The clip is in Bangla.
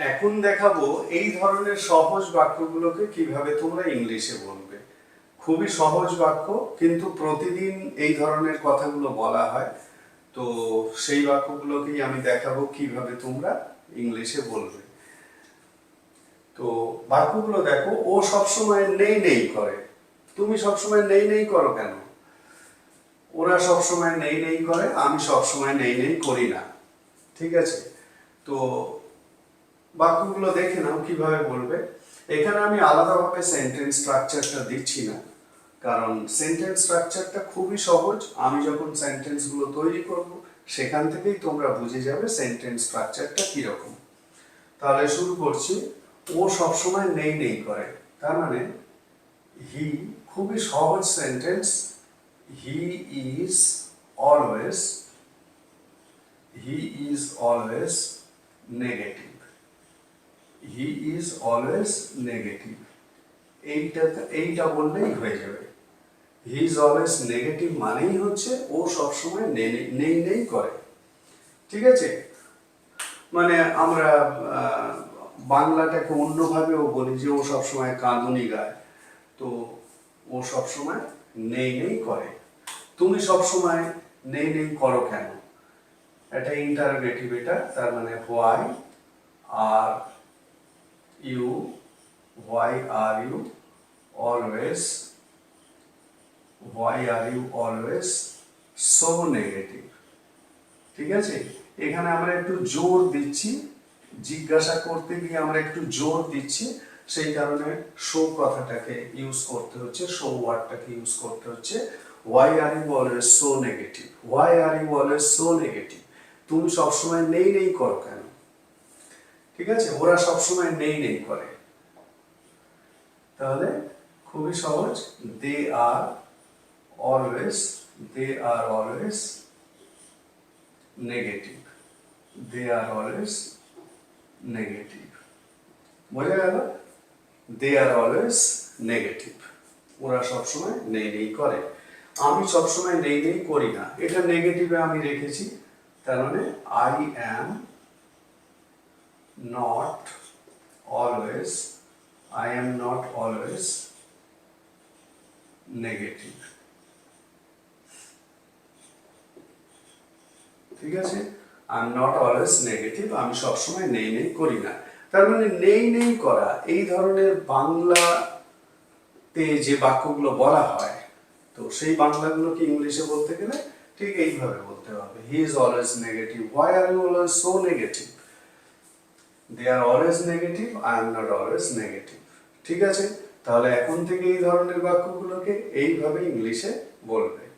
এখন দেখাবো এই ধরনের সহজ বাক্যগুলোকে কীভাবে তোমরা ইংলিশে বলবে। খুবই সহজ বাক্য, কিন্তু প্রতিদিন এই ধরনের কথাগুলো বলা হয়। তো সেই বাক্যগুলোকেই আমি দেখাবো কীভাবে তোমরা ইংলিশে বলবে। তো বাক্যগুলো দেখো, ও সবসময় নেই নেই করে। তুমি সবসময় নেই নেই করো কেন? ওরা সবসময় নেই নেই করে, আমি সবসময় নেই নেই করি না। ঠিক আছে? তো বাক্যগুলো দেখে নাও, কীভাবে বলবে। এখানে আমি আলাদাভাবে সেন্টেন্স স্ট্রাকচারটা দিচ্ছি না, কারণ সেন্টেন্স স্ট্রাকচারটা খুবই সহজ। আমি যখন সেন্টেন্সগুলো তৈরি করব, সেখান থেকেই তোমরা বুঝে যাবে সেন্টেন্স স্ট্রাকচারটা কীরকম। তাহলে শুরু করছি। ও সবসময় নেই নেই করে, তার মানে হি খুবই সহজ sentence he is always he is always negative he is always negative এইটা এইটা বললেই হয়ে যাবে। হি ইজ অলওয়েজ নেগেটিভ মানেই হচ্ছে ও সবসময় নেই নেই করে। ঠিক আছে? মানে আমরা বাংলাটাকে অন্যভাবেও বলি যে ও সবসময় কাঁদুনি গায়। তো ও সবসময় নেই নেই করে। তুমি সবসময় নেই নেই করো কেন? এটা ইন্টারোগেটিভ এটা, তার মানে why are you why are you always why are you always so negative ঠিক আছে? এখানে আমরা একটু জোর দিচ্ছি, জিজ্ঞাসা করতে গিয়ে আমরা একটু জোর দিচ্ছি, সেই কারণে শো কথাটাকে ইউজ করতে হচ্ছে শো ওয়ার্ডটাকে ইউজ করতে হচ্ছে। Why are you always so negative why are you always so negative তুমি সবসময় নেই নেই করো কেন? ঠিক আছে? ওরা সবসময় নেই নেই করে। তাহলে খুবই সহজ। They are always they are always negative they are always negative বোঝা গেল? দে আর অলওয়েজ নেগেটিভ ওরা সবসময় নেই নেই করে। আমি সবসময় নেই নেই করি না। এটা নেগেটিভে আমি রেখেছি। তার মানে I am not always I am not always negative ঠিক আছে? I am not always negative আমি সবসময় নেই নেই করি না। তার মানে নেই নেই করা, এই ধরনের বাংলাতে যে বাক্যগুলো বলা হয়, তো সেই বাংলাগুলোকে ইংলিশে বলতে গেলে ঠিক এইভাবে বলতে হবে। He is always negative why are you always so negative they are always negative I am not always negative ঠিক আছে? তাহলে এখন থেকে এই ধরনের বাক্যগুলোকে এইভাবে ইংলিশে বলবে।